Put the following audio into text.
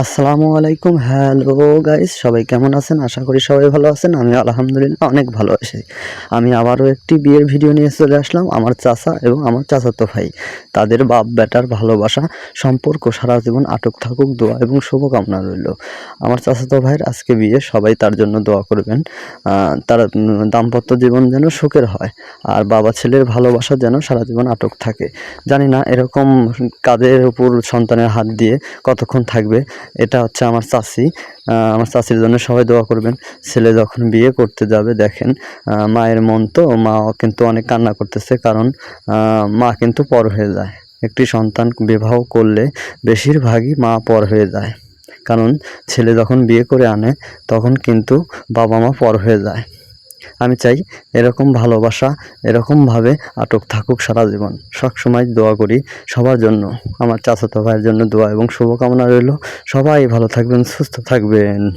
আসসালামু আলাইকুম। Hello guys সবাই কেমন আছেন? আশা করি সবাই ভালো আছেন। আমি আলহামদুলিল্লাহ অনেক ভালো আছি। আমি আবারও একটি বিয়ের ভিডিও নিয়ে চলে আসলাম আমার চাচা এবং আমার চাচাতো ভাই। তাদের বাপ বেটার ভালোবাসা, সম্পর্ক, সারা জীবন আটক থাকুক, দোয়া এবং শুভকামনা রইল। আমার চাচাতো ভাইয়ের আজকে বিয়ে, সবাই তার জন্য দোয়া করবেন। তার দাম্পত্য জীবন যেন সুখের হয় আর বাবা ছেলের ভালোবাসা যেন সারা জীবন আটক থাকে। জানি না এরকম কাদের উপর সন্তানের হাত দিয়ে কতক্ষণ থাকবে। এটা হচ্ছে আমার চাচি। আমার চাচির জন্য সবাই দোয়া করবেন। ছেলে যখন বিয়ে করতে যাবে, দেখেন মায়ের মন তো মা কিন্তু অনেক কান্না করতেছে কারণ মা কিন্তু পর হয়ে যায়। একটি সন্তান বিবাহ করলে বেশিরভাগই মা পর হয়ে যায়। কারণ ছেলে যখন বিয়ে করে আনে, তখন কিন্তু বাবা মা পর হয়ে যায়। আমি চাই এরকম ভালোবাসা এরকমভাবে আটক থাকুক সারা জীবন। সবসময় দোয়া করি সবার জন্য। আমার চাচাতো ভাইয়ের জন্য দোয়া এবং শুভকামনা রইল। সবাই ভালো থাকবেন, সুস্থ থাকবেন।